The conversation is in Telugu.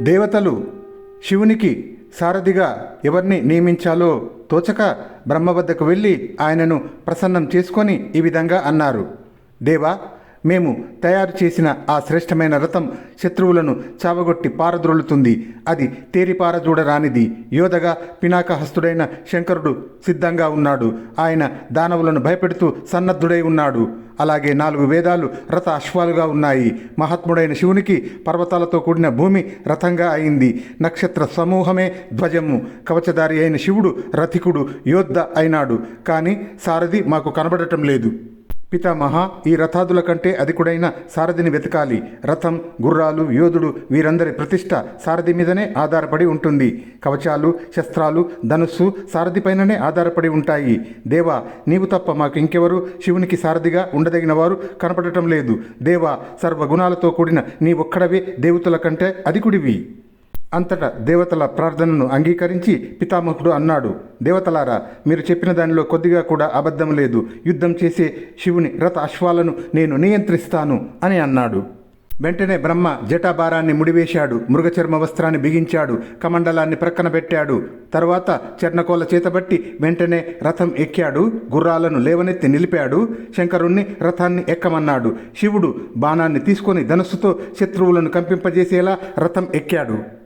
దేవతలు శివునికి సారథిగా ఎవరిని నియమించాలో తోచక బ్రహ్మ వద్దకు వెళ్ళి ఆయనను ప్రసన్నం చేసుకొని ఈ విధంగా అన్నారు. దేవా మేము తయారు చేసిన ఆ శ్రేష్టమైన రథం శత్రువులను చావగొట్టి పారద్రోలుతుంది. అది తేరిపారజూడరానిది యోధగా పినాకహస్తుడైన శంకరుడు సిద్ధంగా ఉన్నాడు. ఆయన దానవులను భయపెడుతూ సన్నద్ధుడై ఉన్నాడు. అలాగే నాలుగు వేదాలు రథ అశ్వాలుగా ఉన్నాయి. మహాత్ముడైన శివునికి పర్వతాలతో కూడిన భూమి రథంగా అయింది. నక్షత్ర సమూహమే ధ్వజము. కవచధారి అయిన శివుడు రథికుడు యోద్ధ అయినాడు. కానీ సారథి మాకు కనబడటం లేదు. పితామహ ఈ రథాదుల కంటే అధికుడైన సారథిని వెతకాలి. రథం గుర్రాలు యోధుడు వీరందరి ప్రతిష్ట సారథి మీదనే ఆధారపడి ఉంటుంది. కవచాలు శస్త్రాలు ధనుస్సు సారథిపైననే ఆధారపడి ఉంటాయి. దేవా నీవు తప్ప మాకు ఇంకెవరు శివునికి సారథిగా ఉండదగిన వారు కనపడటం లేదు. దేవా సర్వగుణాలతో కూడిన నీ ఒక్కడవే దేవతల కంటే అధికుడివి. అంతటా దేవతల ప్రార్థనను అంగీకరించి పితామహుడు అన్నాడు. దేవతలారా మీరు చెప్పిన దానిలో కొద్దిగా కూడా అబద్ధం లేదు. యుద్ధం చేసే శివుని రథ అశ్వాలను నేను నియంత్రిస్తాను అని అన్నాడు. వెంటనే బ్రహ్మ జటాభారాన్ని ముడివేశాడు మృగచర్మ వస్త్రాన్ని బిగించాడు కమండలాన్ని ప్రక్కన పెట్టాడు. తర్వాత చర్ణకోల చేతబట్టి వెంటనే రథం ఎక్కాడు గుర్రాలను లేవనెత్తి నిలిపాడు శంకరుణ్ణి రథాన్ని ఎక్కమన్నాడు. శివుడు బాణాన్ని తీసుకొని ధనస్సుతో శత్రువులను కంపింపజేసేలా రథం ఎక్కాడు.